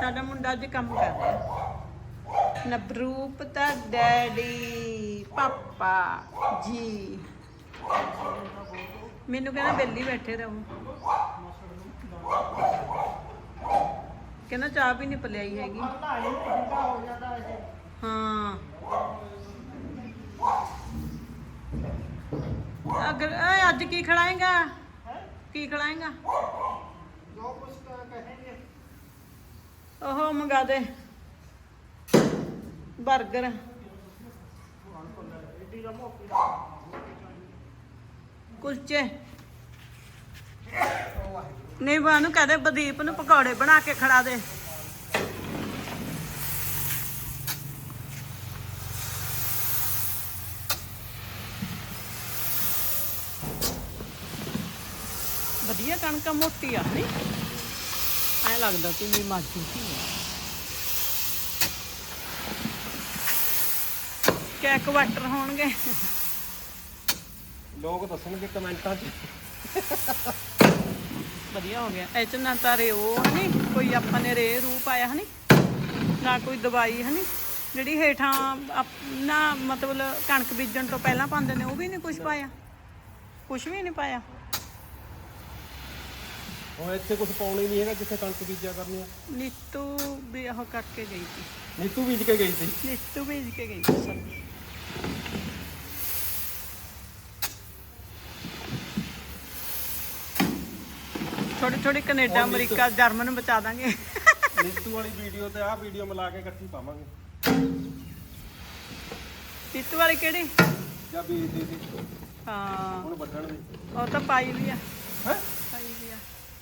ਸਾਡਾ ਮੁੰਡਾ ਅੱਜ ਕੰਮ ਕਰ ਰਿਹਾ। ਨਬਰੂਪ ਦਾ ਡੈਡੀ, ਪਾਪਾ ਜੀ। ਮੈਨੂੰ ਕਹਿੰਦਾ ਬੈਲੀ ਬੈਠੇ ਰਹੋ। ਕਹਿੰਦਾ ਚਾਹ ਵੀ ਨਹੀਂ ਪਲਿਆਈ ਹੈਗੀ। ਹਾਂ। ਅਗਰ ਅੱਜ ਕੀ ਖੜਾਏਗਾ? ਕੀ ਖੜਾਏਗਾ? ਉਹ ਮੰਗਾ ਦੇ। 버ਗਰ ਕੁਲਚੇ ਨਹੀਂ ਬਾਨੂੰ ਕਹਦੇ ਬਦੀਪ ਨੂੰ ਪਕੌੜੇ ਬਣਾ ਕੇ ਖੜਾ ਦੇ। ਵਧੀਆ ਕਣਕਾਂ ਮੋਟੀ ਆ ਨਹੀਂ ਐ ਲੱਗਦਾ ਤੂੰ ਵੀ ਮਾਜੀ ਸੀ ਕਿਆ ਕੁਆਟਰ ਹੋਣਗੇ। ਲੋਕ ਦੱਸਣਗੇ ਕਮੈਂਟਾਂ 'ਚ। ਵਧੀਆ ਹੋ ਗਿਆ। ਇਹ ਚ ਨਾ ਤਾਂ ਰਿਓ ਹਨੀ ਕੋਈ ਆਪਾਂ ਨੇ ਰੇ ਰੂ ਪਾਇਆ ਹਨੀ ਨਾ ਕੋਈ ਦਵਾਈ ਹਨੀ ਜਿਹੜੀ ਹੇਠਾਂ ਨਾ ਮਤਲਬ ਕਣਕ ਬੀਜਣ ਤੋਂ ਪਹਿਲਾਂ ਪਾਉਂਦੇ ਨੇ ਉਹ ਵੀ ਨਹੀਂ ਕੁਝ ਪਾਇਆ? ਕੁਝ ਵੀ ਨਹੀਂ ਪਾਇਆ? ਹੁਣ ਇੱਥੇ ਕੁਝ ਪਾਉਣਾ ਹੀ ਨਹੀਂ ਹੈਗਾ ਜਿੱਥੇ ਕਣਕ ਬੀਜਿਆ ਕਰਨੀ ਆ। ਨੀਤੂ ਵੀ ਉਹ ਕਰਕੇ ਗਈ ਸੀ। ਨੀਤੂ ਬੀਜ ਕੇ ਗਈ ਸੀ? ਨੀਤੂ ਭੇਜ ਕੇ ਗਈ ਸੀ ਸਬਜ਼ੀ ਥੋੜੀ ਥੋੜੀ ਕੈਨੇਡਾ ਅਮਰੀਕਾ ਜਰਮਨ ਬਚਾ ਦਾਂਗੇ। ਨੀਤੂ ਵਾਲੀ ਵੀਡੀਓ ਤੇ ਆਹ ਵੀਡੀਓ ਮਿਲਾ ਕੇ ਇਕੱਠੀ ਪਾਵਾਂਗੇ। ਨੀਤੂ ਵਾਲੀ ਕਿਹੜੀ? ਜਾਂ ਬੀਜਦੀ ਸੀ। ਹਾਂ। ਹੁਣ ਵੱਢਣ ਦੀ। ਉਹ ਤਾਂ ਪਾਈ ਵੀ ਆ। ਹੈ? ਪਾਈ ਵੀ ਆ।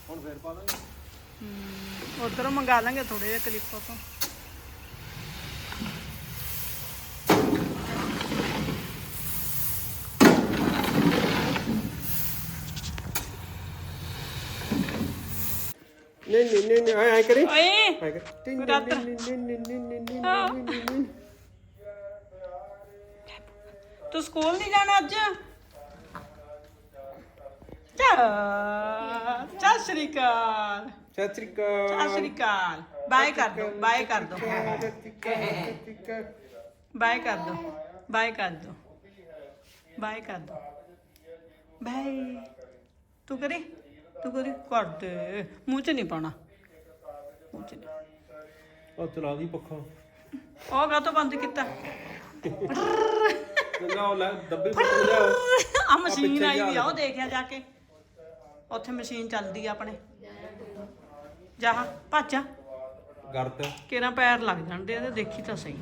ਹੁਣ ਫੇਰ ਪਾ ਦਾਂਗੇ ਉਧਰੋਂ ਮੰਗਾ ਲਾਂਗੇ ਥੋੜੇ ਜਿਹੇ ਕਲਿੱਪਾਂ ਤੋਂ ਨਹੀਂ ਨਹੀਂ ਨਹੀਂ ਨਹੀਂ ਐ ਕਰੀ ਓਏ ਐ ਕਰ ਨਹੀਂ ਨਹੀਂ ਨਹੀਂ ਹਾਂ। ਨਹੀਂ ਨਹੀਂ ਨਹੀਂ ਤੂੰ ਸਕੂਲ ਨਹੀਂ ਜਾਣਾ ਅੱਜ ਚਾ ਚਾ ਸ਼੍ਰੀ ਅਕਾਲ ਸਤਿ ਸ੍ਰੀ ਅਕਾਲ ਸਤਿ ਸ਼੍ਰੀ ਅਕਾਲ ਬਾਏ ਕਰ ਦੋ ਬਾਏ ਕਰ ਦੋ ਬਾਏ ਕਰ ਦੋ ਬਾਏ ਕਰ ਦੋ ਬਾਏ ਕਰ ਦੋ? ਬਾਏ ਤੂੰ ਕਰੀ ਤੂੰ ਕਰੀ ਕਰ ਦੇ ਮੂੰਹ ਚ ਨਹੀਂ ਪਾਉਣਾ। ਮੂੰਹ ਚ ਨਹੀਂ। ਉਹ ਚਲਾ ਦੀ ਪੱਖਾ। ਉਹ ਕਾ ਤੋਂ ਬੰਦ ਕੀਤਾ? ਲੈ ਆ ਮਸ਼ੀਨ ਆਈ ਵੀ ਆ ਉਹ ਦੇਖਿਆ ਜਾ ਕੇ। ਉੱਥੇ ਮਸ਼ੀਨ ਚੱਲਦੀ ਆ ਆਪਣੇ। ਜਾ ਭੱਜ ਗਰਤ। ਕਿਹੜਾ ਪੈਰ ਲੱਗ ਜਾਂਦੇ ਇਹਦੇ ਦੇਖੀ ਤਾਂ ਸਹੀ।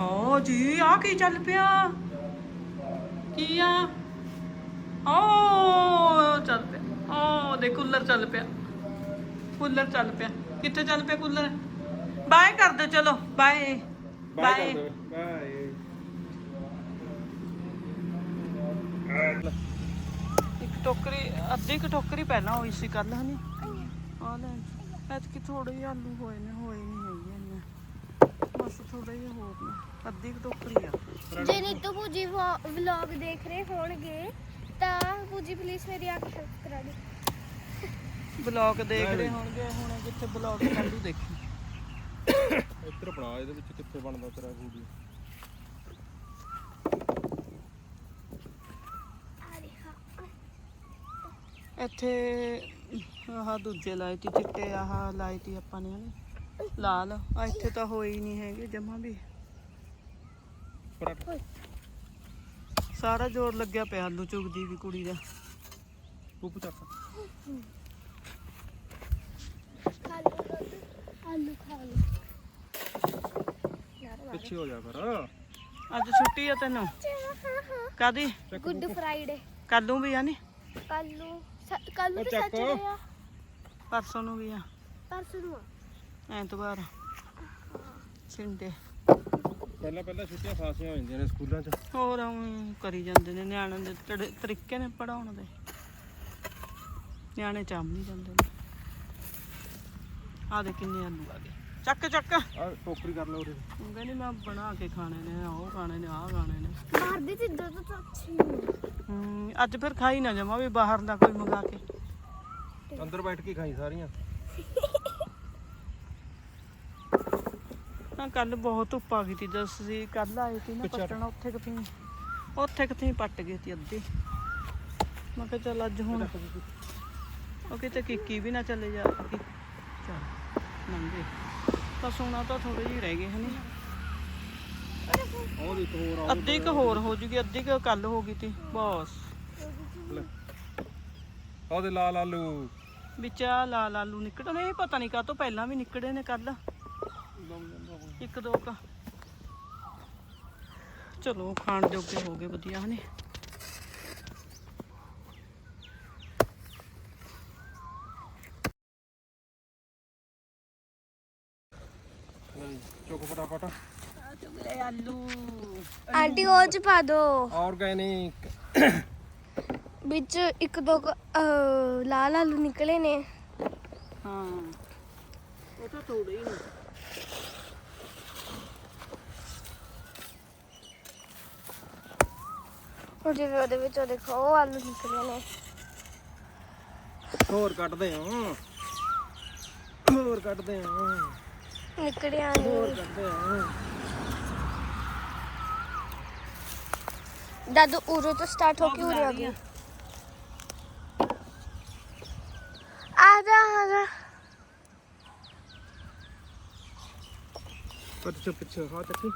ਓ ਜੀ ਆ ਕੀ ਚੱਲ ਪਿਆ? ਕੀ ਆ? ਓ ਚੱਲ ਪਿਆ। ਓ ਦੇ ਕੂਲਰ ਚੱਲ ਪਿਆ। ਕੂਲਰ ਚੱਲ ਪਿਆ। ਕਿੱਥੇ ਚੱਲ ਪਿਆ ਕੂਲਰ? ਬਾਏ ਕਰ ਦਿਓ ਚਲੋ ਬਾਏ। Bye bye. ਕਰ ਦੇ। ਬਾਏ। ਇੱਕ ਟੋਕਰੀ ਅੱਧੀ ਕੁ ਟੋਕਰੀ ਪਹਿਲਾਂ ਹੋਈ ਸੀ ਕੱਲ ਹਨੀ। ਆ ਲੈ ਐਤਕੀ ਥੋੜੇ ਜਿਹੇ ਆਲੂ ਹੋਏ ਨੇ ਹੋਏ ਨਹੀਂ ਹੈਗੇ ਇੰਨੇ। ਬਸ ਥੋੜੇ ਜਿਹੇ ਹੋਰ ਨੇ ਅੱਧੀ ਕੁ ਟੋਕਰੀ ਆ। ਜੇ ਨੀਤੂ ਪੂਜੀ ਵਲੌਗ ਦੇਖ ਰਹੇ ਹੋਣਗੇ ਤਾਂ ਪੂਜੀ ਪਲੀਜ਼ ਮੇਰੀ ਅੱਖ ਹੈਲਪ ਕਰਾ ਦੇ ਬਲੌਗ ਦੇਖ ਰਹੇ ਹੋਣਗੇ ਹੁਣ ਜਿੱਥੇ ਬਲੌਗ ਚੱਲੂ ਦੇਖੀ। ਇੱਧਰ ਬਣਾ ਇਹਦੇ ਵਿੱਚ ਕਿੱਥੇ ਬਣਦਾ ਤੇਰਾ ਵੀਡੀਓ ਆ ਰਿਹਾ ਇੱਥੇ ਆਹ ਦੂਜੇ ਲਾਏ ਤੀ ਚਿੱਟੇ ਆਹ ਲਾਏ ਤੀ ਆਪਾਂ ਨੇ ਹਨਾ ਲਾਲ। ਆ ਇੱਥੇ ਤਾਂ ਹੋਏ ਹੀ ਨਹੀਂ ਹੈਗੇ ਜਮਾ ਵੀ। ਸਾਰਾ ਜ਼ੋਰ ਲੱਗਿਆ ਪਿਆ ਆਲੂ ਚੁਗਦੀ ਵੀ ਕੁੜੀ ਦਾ। ਤੂੰ ਚੱਕ। ਆਲੂ ਖਾ ਲਓ ਪਿੱਛੇ ਹੋ ਜਾ ਫਿਰ ਅੱਜ ਛੁੱਟੀ ਆ ਤੈਨੂੰ। ਕਾਦੀ ਗੁੱਡ ਫਰਾਈਡੇ। ਕੱਲੂ ਵੀ ਆ ਨੀ? ਕੱਲ। ਨੂੰ ਕੱਲ ਨੂੰ ਉਹ ਤਾਂ ਚੱਕ। ਸੱਚ ਆ। ਪਰਸੋਂ ਨੂੰ ਵੀ ਆ। ਪਰਸੋਂ ਨੂੰ ਆ। ਐਤਵਾਰ। ਸਿੰਡੇ। ਪਹਿਲਾਂ ਪਹਿਲਾਂ ਛੁੱਟੀਆਂ ਖਾਸੀਆਂ ਹੋ ਜਾਂਦੀਆਂ ਨੇ ਸਕੂਲਾਂ 'ਚ। ਹੋਰ ਉਂ ਕਰੀ ਜਾਂਦੇ ਨੇ ਨਿਆਣਿਆਂ ਦੇ ਤੜੇ- ਤਰੀਕੇ ਨੇ ਪੜਾਉਣ ਦੇ। ਨਿਆਣੇ ਚਾਮ ਨਹੀਂ ਜਾਂਦੇ। ਨੇ ਆ ਦੇ ਕਿੰਨੇ ਆਲੂ ਆ ਗਏ। ਚੱਕ ਚੱਕ। ਆ ਟੋਕਰੀ ਕਰ ਲੈ ਉਰੇ। ਉਹ ਕਹਿੰਦੀ ਮੈਂ ਬਣਾ ਕੇ ਖਾਣੇ ਨੇ ਉਹ ਖਾਣੇ ਨੇ ਆਹ ਖਾਣੇ ਨੇ। ਬਾਹਰ ਦੀ ਚੀਜ਼ਾਂ ਤਾਂ ਤਾਂ ਅੱਛੀ ਨਹੀਂ ਹਮ, ਅੱਜ ਫਿਰ ਖਾਈ ਨਾ ਜਮਾ ਵੀ ਬਾਹਰ ਦਾ ਕੋਈ ਮੰਗਾ ਕੇ। ਅੰਦਰ ਬੈਠ ਕੇ ਖਾਈ ਸਾਰੀਆਂ। ਹਾਂ ਕੱਲ ਬਹੁਤ ਧੁੱਪ ਆ ਗਈ ਤੀ ਜਦ ਅਸੀਂ ਕੱਲ ਆਏ ਸੀ ਨਾ ਪਿੱਛੇ ਹਟ। ਪੱਟਣ ਉੱਥੇ ਕਿਤੇ ਉੱਥੇ ਕਿਤੇ ਪੱਟ ਗਏ ਸੀ ਅੱਧੀ। ਮੈਂ ਕਿਹਾ ਚੱਲ ਅੱਜ ਹੁਣ ਉਹ ਕਿਤੇ ਕਿੱਕੀ ਵੀ ਨਾ ਚੱਲੇ ਜਾ ਕਿ ਚੱਲ ਨੰਗੇ ਤਾਂ ਸੋਨਾ ਤਾਂ ਥੋੜੇ ਜਿਹੇ ਰਹਿ ਗਏ ਹਨੀ। ਉਹ ਹੋਰ ਅੱਧੀ ਕੁ ਹੋਰ ਹੋ ਜੂਗੀ ਅੱਧੀ ਕੁ ਕੱਲ ਹੋ ਗਈ ਤੀ ਬਸ। ਉਹਦੇ ਲਾਲ ਆਲੂ। ਵਿੱਚ ਆ ਲਾਲ ਆਲੂ ਨਿਕਲਣੇ ਇਹ ਪਤਾ ਨਹੀਂ ਕਾਹ ਤੋਂ ਪਹਿਲਾਂ ਵੀ ਨਿਕਲੇ ਨੇ ਕੱਲ ਇੱਕ ਦੋ ਕ। ਚਲੋ ਖਾਣ ਜੋਗੇ ਹੋ ਗਏ ਵਧੀਆ ਹਨੇ ਚੁੱਕ ਫਟਾਫਟ। ਚੁਗਲੇ ਆਲੂ ਆਂਟੀ ਉਹ ਚ ਪਾ ਦੋ। ਆਰਗੈਨਿਕ ਵਿੱਚ ਇੱਕ ਦੋ ਕੁ, ਅਹ, ਲਾਲ ਆਲੂ ਨਿਕਲੇ ਨੇ। ਹਾਂ। ਉਹ ਤਾਂ ਥੋੜੇ ਹੀ ਨੇ। ਉਹ ਜਿਵੇਂ ਉਹਦੇ ਵਿੱਚ ਉਹ ਦੇਖੋ ਉਹ ਆਲੂ ਨਿਕਲੇ ਨੇ। ਹੋਰ ਕੱਢਦੇ ਹਾਂ। ਹੋਰ ਕੱਢਦੇ ਹਾਂ। ਨਿਕੜਿਆ ਹੋਰ ਨੇ ਕੱਢਦੇ ਹਾਂ ਦਾਦੂ ਉਰੇ ਤੋਂ ਸਟਾਰਟ ਹੋ ਕੇ ਉਰੇ ਆ ਗਈ ਆ। ਜਾ ਆ ਜਾ। ਪਿੱਛੇ ਪਿੱਛੇ ਹਾਂ ਚੱਕੀ।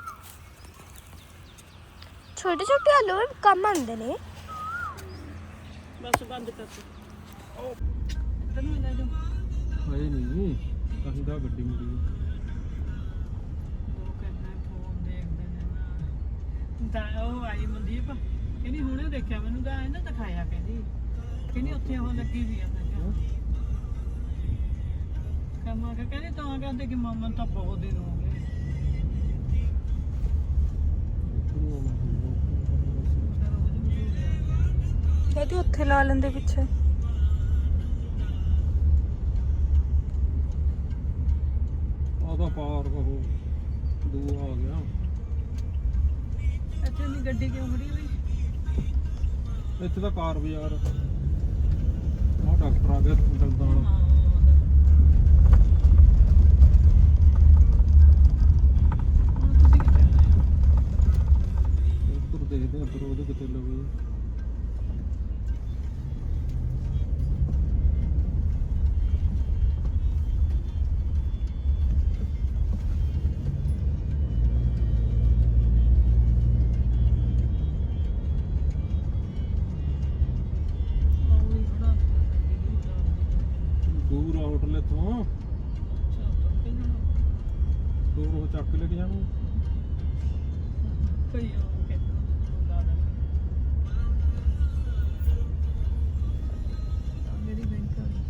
ਛੋਟੇ ਛੋਟੇ ਆਲੂ ਕੰਮ ਆਉਂਦੇ ਨੇ। ਬਸ ਬੰਦ ਕਰ ਦੇ। ਇੱਧਰ ਨੂੰ ਲੈ ਜਾਓ। ਹਾਏ ਨਹੀਂ ਅਸੀਂ ਤਾਂ ਗੱਡੀ ਮਿਲੀ ਉਹ ਕਹਿੰਦਾ ਫੋਨ ਦੇਖਦੇ ਨੇ ਨਾ ਤਾਂ ਉਹ ਆਈ ਮਨਦੀਪ ਕਹਿੰਦੀ ਹੁਣੇ ਦੇਖਿਆ ਮੈਨੂੰ ਤਾਂ ਇਹਨੇ ਦਿਖਾਇਆ ਕਹਿੰਦੀ। ਕਹਿੰਦੀ ਉੱਥੇ ਉਹ ਲੱਗੀ ਵੀ ਆ ਮੈਂ ਕਿਹਾ। ਕਮਾ ਕੇ ਕਹਿੰਦੀ ਤਾਂ ਕਹਿੰਦੇ ਕਿ ਮਾਮਾ ਨੂੰ ਤਾਂ ਬਹੁਤ ਦਿਨ ਹੋ ਗਏ। ਕਹਿੰਦੀ ਉੱਥੇ ਲਾ ਲੈਂਦੇ ਪਿੱਛੇ। ਉਹਦਾ ਪਾਰ ਉਹ ਦੂਆ ਆ ਗਿਆ। ਨਹੀਂ ਗੱਡੀ ਕਿਉਂ ਖੜੀ ਹੋਈ? ਇੱਥੇ ਤਾਂ ਕਾਰ ਬਾਜ਼ਾਰ ਉਹ ਡਾਕਟਰ ਆ ਗਿਆ ਦਲਦਾਂ ਵਾਲਾ ਹਾਂ ਤੁਸੀਂ ਕਿੱਥੇ ਆਏ ਹੋ? ਉੱਧਰ ਦੇਖਦੇ ਉੱਧਰ ਉਹਦੇ ਕਿਤੇ ਲੱਗੇ ਚੱਕ ਲੈ ਕੇ ਜਾਣਗੇ ਕਈ ਉਹ ਕਹਿੰਦੇ ਲਾ ਦੇਣਾ ਆਹ ਮੇਰੀ ਬੈਂਕ ਵਾਲੀ।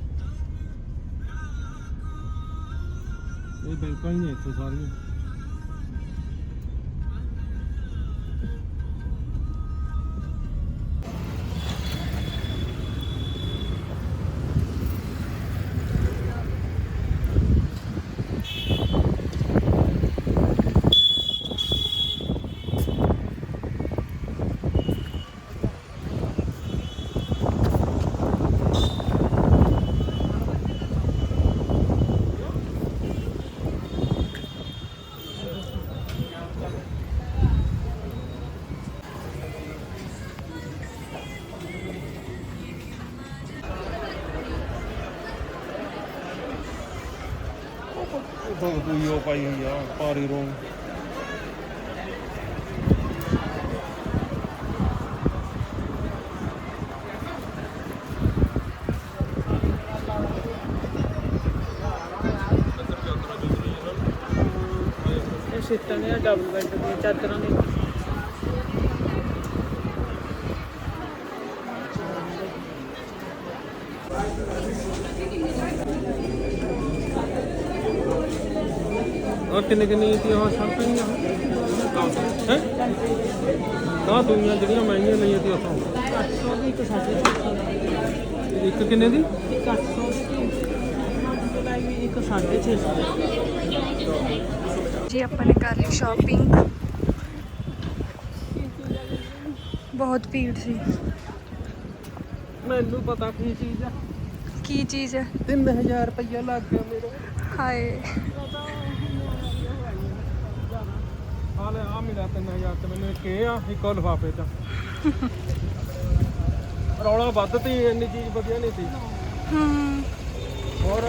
ਇਹ ਬੈਂਕਾਂ ਹੀ ਨੇ ਇੱਥੇ ਸਾਰੀਆਂ। ਉਹ ਬਹੁਤ ਉਹ ਪਾਈ ਹੋਈ ਆ ਪਾਰੀ ਰੋਂ ਇਹ ਨੇ ਡਬਲ ਬੈੱਡ ਦੀਆਂ ਚਾਦਰਾਂ ਨੇ। ਕਿੰਨੇ ਕਿੰਨੇ ਦੀ ਆ ਸ਼ਰਟ ਨਹੀਂ ਆ? ਹੈ? ਨਾ ਦੁਨੀਆਂ ਜਿਹੜੀਆਂ ਮਹਿੰਗੀਆਂ ਲਈਆਂ ਸੀ ਉਥੋਂ? 800 ਦੀ ਇੱਕ 650 ਇੱਕ ਕਿੰਨੇ ਦੀ? ਇੱਕ 800 ਦੀ ਵੀ ਇੱਕ 650 ਜੀ ਆਪਾਂ ਨੇ ਕਰ ਲਈ ਸ਼ਾਪਿੰਗ ਬਹੁਤ ਭੀੜ ਸੀ। ਮੈਨੂੰ ਪਤਾ ਕੀ ਚੀਜ਼ ਆ। ਕੀ ਚੀਜ਼? 3000 ਰੁਪਇਆ ਲੱਗ ਗਿਆ ਮੇਰਾ। ਹਾਏ। ਆ ਲੈ ਆ ਮਿਲਿਆ 3000 ਤੇ ਮੈਨੂੰ ਇੱਕ ਇਹ ਆ ਇੱਕ ਉਹ ਲਿਫਾਫੇ ਚ। ਰੌਲਾ ਵੱਧ ਤੀ ਇੰਨੀ ਚੀਜ਼ ਵਧੀਆ ਨਹੀਂ ਸੀ। ਹੂੰ ਹੋਰ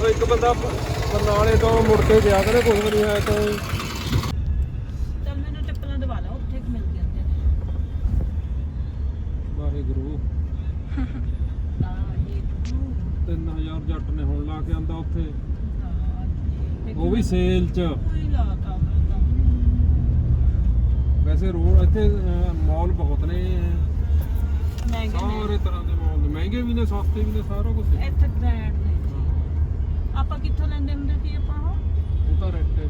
ਉਹ ਇੱਕ ਬੰਦਾ ਬਰਨਾਲੇ ਤੋਂ ਮੁੜ ਕੇ ਗਿਆ ਕਹਿੰਦੇ ਕੁਝ ਨਹੀਂ ਹੈ ਤਾਂ ਮੈਨੂੰ ਚੱਪਲਾਂ ਦਵਾ ਲਾ ਉੱਥੇ ਕਿ ਮਿਲ ਨੇ ਵਾਹਿਗੁਰੂ। ਤਾਂ ਇਹ 3000 ਜੱਟ ਨੇ ਹੁਣ ਲਾ ਕੇ ਆਂਦਾ ਉੱਥੇ। ਉਹ ਵੀ ਸੇਲ 'ਚ। ਕੋਈ ਲਾਤਾ ਵੈਸੇ ਰੋਡ ਇੱਥੇ ਮਾਲ ਬਹੁਤ ਨੇ। ਮਹਿੰਗੇ ਸਾਰੇ ਤਰ੍ਹਾਂ ਦੇ ਮਾਲ ਨੇ। ਮਹਿੰਗੇ ਵੀ ਨੇ ਸਸਤੇ ਵੀ ਨੇ ਸਾਰਾ ਕੁਝ ਇੱਥੇ ਬ੍ਰਾਂਡ ਨੇ। ਆਪਾਂ ਕਿੱਥੋਂ ਲੈਂਦੇ ਹੁੰਦੇ ਸੀ ਆਪਾਂ ਉਹ? ਉਹ ਤਾਂ ਰੈਟੇ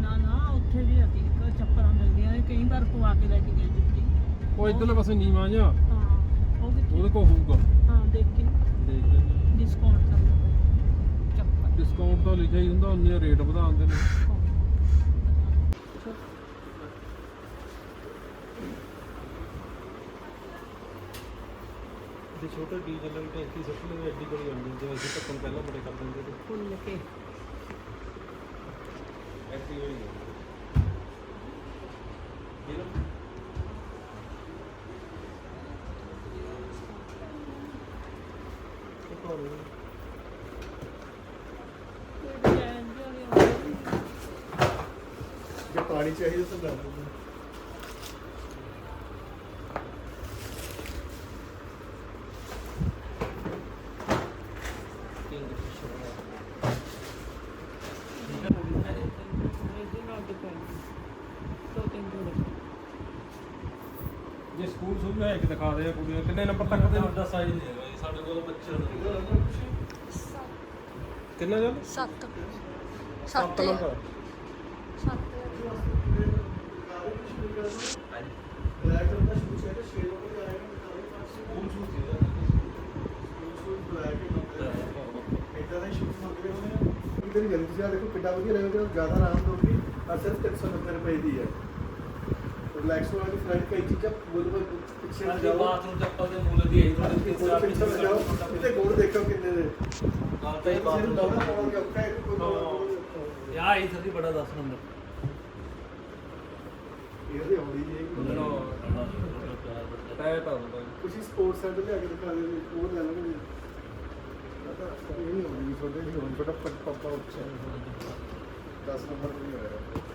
ਨਾ। ਨਾ ਉੱਥੇ ਵੀ ਅਸੀਂ ਇੱਕ ਚੱਪਲਾਂ ਮਿਲਦੀਆਂ ਨੇ ਕਈ ਵਾਰ ਪਵਾ ਕੇ ਲੈ ਕੇ ਗਏ ਜੁੱਤੀ। ਉਹ ਇਧਰਲੇ ਪਾਸੇ ਨੀਵਾਂ ਜਾ ਹਾਂ ਉਹ ਕਿੱਥੇ? ਉਹਦੇ ਕੋਲ ਹੋਊਗਾ। ਹਾਂ ਦੇਖ ਕੇ। ਦੇਖ ਲੈਂਦੇ ਡਿਸਕਾਊਂਟ ਕਰ ਚੱਪਲ। ਡਿਸਕਾਊਂਟ ਤਾਂ ਲਿਖਿਆ ਹੀ ਹੁੰਦਾ ਉਹਨੇ ਰੇਟ ਵਧਾ ਦਿੰਦੇ ਨੇ। ਛੋਟਾ ਡੀਜ਼ਲ ਵਾਲੀ ਟੈਂਕੀ ਸੁੱਟ ਲਵੇ ਐਡੀ ਬੜੀ ਆਉਂਦੀ ਜਿਵੇਂ ਅਸੀਂ ਢੱਕਣ ਪਹਿਲਾਂ ਬੜੇ ਕਰ ਦਿੰਦੇ ਤੇ ਫੁੱਲ ਕੇ। ਐਡੀ ਹੋਈ ਜੇ ਪਾਣੀ ਚਾਹੀਦਾ ਤਾਂ ਲੈ ਲਓ ਜੇ ਸਕੂਲ ਸੁਣ ਹੈ ਕਿ ਦਿਖਾ ਦੇ ਕੁੜੀਆਂ ਕਿੰਨੇ ਨੰਬਰ ਤੱਕ ਦੇ ਵੱਡਾ ਸਾਈਜ਼ ਨਹੀਂ ਹੈਗਾ ਸਾਡੇ ਕੋਲ ਬੱਚੇ ਕਿੰਨਾ ਜਲ 7 7 ਨੰਬਰ ਬਲੈਕ ਕਲਰ ਦਾ ਸ਼ੂਜ਼ ਹੈ ਸ਼ੇਡ ਉਹ ਆਏਗਾ ਸਕੂਲ ਸ਼ੂਜ਼ ਹੈ ਸਕੂਲ ਸ਼ੂਜ਼ ਬਲੈਕ ਹੀ ਮੰਗਦੇ ਇਦਾਂ ਦੇ ਸ਼ੂਜ਼ ਮੰਗਦੇ ਹੋਣੇ ਆ। ਕਿਤੇ ਨਹੀਂ ਜਾਂਦੀ ਤੁਸੀਂ ਆਹ ਦੇਖੋ ਕਿੱਡਾ ਵਧੀਆ ਰਹੇਗਾ ਜ਼ਿਆਦਾ ਆਰਾਮ ਦੋਗੀ ਸਿਰਫ 390 ਰੁਪਏ ਦੀ ਹੈ ਰਿਲੈਕਸ ਵਾਲੀ ਫਲਾਈਟ ਕਈ ਚੀਜ਼ਾਂ ਬੋਲ ਬੋਲ ਪਿੱਛੇ ਨਾ ਜਾਓ ਬਾਥਰੂਮ ਚੱਪਲ ਦੇ ਮੁੱਲ ਦੀ ਹੈ ਥੋੜੀ ਥੋੜਾ ਪਿੱਛੇ ਨਾ ਜਾਓ ਇੱਥੇ ਗੋਲ ਦੇਖੋ ਕਿੰਨੇ ਦੇ ਗੱਲ ਤਾਂ ਇਹ ਵਾਰ ਬਾਥਰੂਮ ਲਾਉਣਾ ਪਾਉਣਗੇ ਔਖਾ ਹੈ ਕੋਈ ਕੋਈ ਯਾ ਇਹ ਸਦੀ ਬੜਾ 10 ਨੰਬਰ ਇਹਦੇ ਆਉਣੀ ਜੀ ਟਾਇਟ ਆ ਹੁੰਦਾ ਤੁਸੀਂ ਸਪੋਰਟਸ ਸੈਂਟਰ ਲਿਆ ਕੇ ਦਿਖਾ ਦਿਓ ਉਹ ਲੈ ਪਤਾ ਇਹ ਨਹੀਂ ਹੋਣੀ ਤੁਹਾਡੇ ਨਹੀਂ ਹੋਣੀ ਤੁਹਾਡਾ ਪਾਪਾ ਉੱਚਾ 10 ਨੰਬਰ ਨਹੀਂ ਹੋਇਆ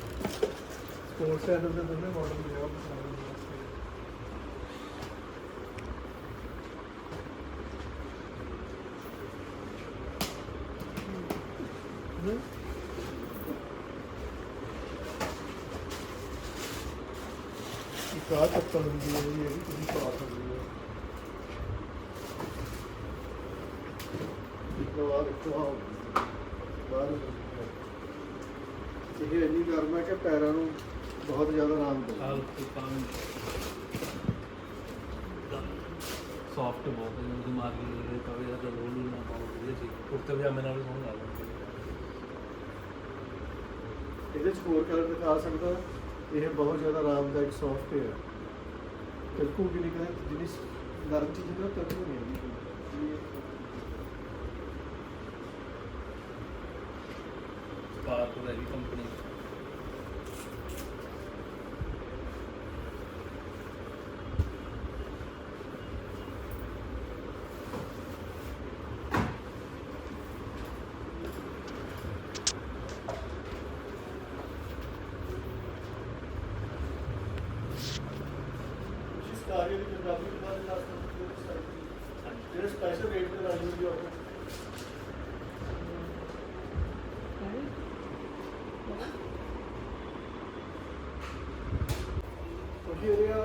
ਸਪੋਰਟਸ ਸੈਂਟਰ ਦੇ ਦੋਨੇ ਮਾਡਲ ਨੇ। ਇੱਕ ਆਹ ਚੱਪਲ ਹੁੰਦੀ ਹੈ, ਇਹ ਵੀ ਤੁਸੀਂ ਪਾ ਸਕਦੇ ਹੋ। ਇੱਕ ਵਾਰ ਇੱਕ ਵਾਰ ਬਾਹਰ ਇਹ ਇੰਨੀ ਗਰਮ ਹੈ ਕਿ ਪੈਰਾਂ ਨੂੰ ਬਹੁਤ ਜ਼ਿਆਦਾ ਆਰਾਮ ਕੰਮ ਸੌਫਟ ਬਹੁਤ ਹੈ ਮਾਰਕੀ ਦੇ ਕਵੇ ਦਾ ਰੋਲ ਨਹੀਂ ਨਾ ਬਹੁਤ ਵਧੀਆ ਸੀ। ਕੁਰਤੇ ਪਜਾਮੇ ਨਾਲ ਵੀ ਸੋਹਣਾ ਲੱਗਦਾ। ਇਹਦੇ ਚ ਹੋਰ ਕਲਰ ਦਿਖਾ ਸਕਦਾ ਇਹ ਬਹੁਤ ਜ਼ਿਆਦਾ ਆਰਾਮਦਾਇਕ ਸੌਫਟ ਹੈ। ਬਿਲਕੁਲ ਵੀ ਨਹੀਂ ਕਹਿੰਦੇ ਜਿਹੜੀ ਨਰਮ ਚੀਜ਼ ਨਾ ਤੱਕ ਨਹੀਂ ਹੈਗੀ ਸਪਾਰਕ ਹੈ ਵੀ ਕੰਪਨੀ ਜਿਸ ਕਾਰਜ ਦੀ ਪੰਜਾਬੀ ਦੇ ਬਾਰੇ ਦੱਸ ਸਕਦੇ। ਜਿਹੜੇ ਸਪੈਸ਼ਲ ਰੇਟ ਤੇ ਲਾਈ ਹੋਈ ਹੈ ਕਿਉਂਕਿ ਇਹਦੇ ਆ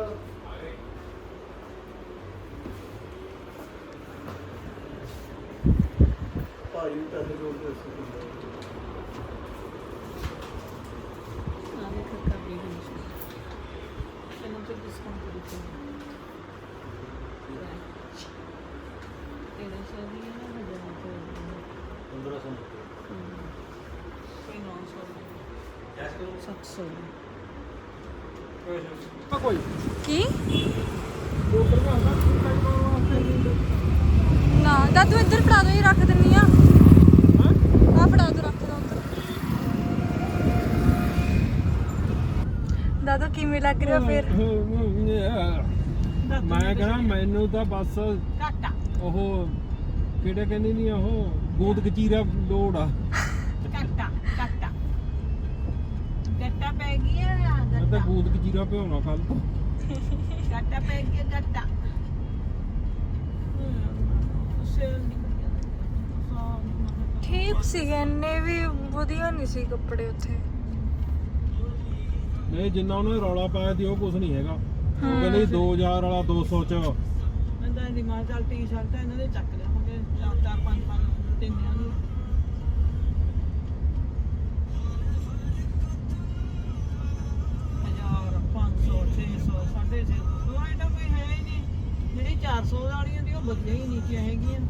ਭਾਈ ਨੂੰ ਪੈਸੇ ਜੋੜ ਕੇ ਅਸੀਂ ਆ ਦੇਖ ਕਰ ਲਈ ਗਈ ਸੀ ਇਹਨਾਂ ਤੇ ਡਿਸਕਾਊਂਟ ਦਿੱਤਾ ਇਹਦੇ ਸੇ ਵੀ ਹੈ। ਨਾ ਹਜ਼ਾਰ ਤੇ 1500 ਕੋਈ 900 ਕੈਸ਼ ਕਰੋ 700 ਆ ਕੋਈ? ਕੀ? ਮੋਟਰ ਦਾ ਹੁੰਦਾ ਕੋਈ ਵਾਸਤੇ ਨਹੀਂ ਨਾ ਦਾਦੂ ਇੱਧਰ ਫੜਾ ਦੋ ਇਹ ਰੱਖ ਦਿੰਨੀ ਆ। ਆ ਫੜਾ ਦੋ ਰੱਖ ਦੋ ਉੱਧਰ। ਦਾਦੂ ਕਿਵੇਂ ਲੱਗ ਰਿਹਾ ਫਿਰ? ਮੈਂ ਕਹਾਂ ਮੈਨੂੰ ਤਾਂ ਬਸ ਉਹ ਕਿਹੜੇ ਕਹਿੰਦੇ ਨਹੀਂ ਉਹ? ਗੋਦ ਕਚੀਰਾ ਲੋੜ ਆ। ਘਾਟਾ ਘਾਟਾ ਗੱਟਾ ਪੈ ਗਿਆ ਮੈਂ ਤਾਂ ਗੋਦ ਕਚੀਰਾ ਭਿਉਣਾ ਕੱਲ ਤੋਂ। ਗੱਟਾ ਪੈ ਗਿਆ ਗੱਟਾ। ਠੀਕ ਸੀਗੇ ਇੰਨੇ ਵੀ ਵਧੀਆ ਨਹੀਂ ਸੀ ਕੱਪੜੇ ਉੱਥੇ। ਨਹੀਂ ਜਿੰਨਾ ਉਹਨੇ ਰੌਲਾ ਪਾਇਆ ਸੀ ਉਹ ਕੁਝ ਨਹੀਂ ਹੈਗਾ। ਉਹ ਕਹਿੰਦੇ 2000 ਵਾਲਾ 200 ਚ। ਇਹਦਾ ਦੀ ਟੀ-ਸ਼ਰਟ ਇਹਨਾਂ ਦੇ ਚੱਕ ਲਿਆਵਾਂਗੇ ਚਾਰ ਚਾਰ, ਪੰਜ ਪੰਜ ਤਿੰਨਿਆਂ ਨੂੰ। ਹਜ਼ਾਰ 500 600 650 ਦਵਾਈ ਤਾਂ ਕੋਈ ਹੈ ਹੀ ਨਹੀਂ। ਜਿਹੜੀ 400 ਵਾਲੀਆਂ ਦੀ ਉਹ ਵਧੀਆ ਹੀ ਨਹੀਂ ਹੈਗੀਆਂ।